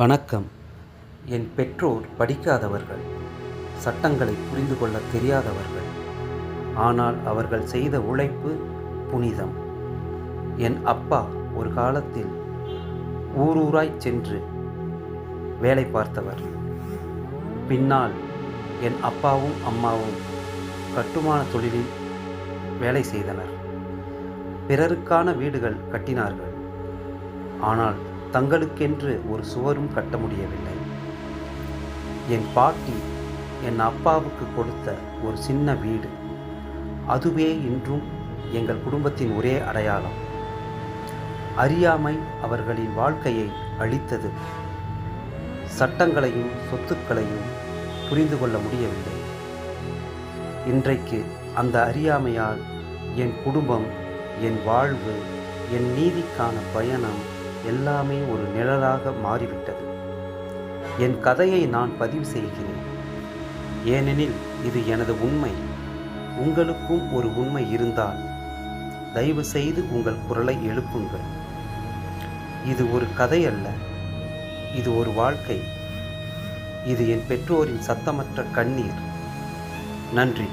வணக்கம். என் பெற்றோர் படிக்காதவர்கள் சட்டங்களை புரிந்து கொள்ள தெரியாதவர்கள் ஆனால் அவர்கள் செய்த உழைப்பு புனிதம். என் அப்பா ஒரு காலத்தில் ஊரூராய் சென்று வேலை பார்த்தவர். பின்னால் என் அப்பாவும் அம்மாவும் கட்டுமான தொழிலில் வேலை செய்தனர். பிறருக்கான வீடுகள் கட்டினார்கள். ஆனால் தங்களுக்கென்று ஒரு சுவரும் கட்ட முடியவில்லை. என் பாட்டி என் அப்பாவுக்கு கொடுத்த ஒரு சின்ன வீடு. அதுவே இன்றும் எங்கள் குடும்பத்தின் ஒரே அடையாளம். அறியாமை அவர்களின் வாழ்க்கையை அழித்தது. சட்டங்களையும் சொத்துக்களையும் புரிந்து கொள்ள முடியவில்லை. இன்றைக்கு அந்த அறியாமையால் என் குடும்பம் என் வாழ்வு என் நீதிக்கான பயணம் எல்லாமே ஒரு நிழலாக மாறிவிட்டது. என் கதையை நான் பதிவு செய்கிறேன். ஏனெனில் இது எனது உண்மை. உங்களுக்கும் ஒரு உண்மை இருந்தால் தயவு செய்து உங்கள் குரலை எழுப்புங்கள். இது ஒரு கதை அல்ல இது ஒரு வாழ்க்கை. இது என் பெற்றோரின் சத்தமற்ற கண்ணீர். நன்றி.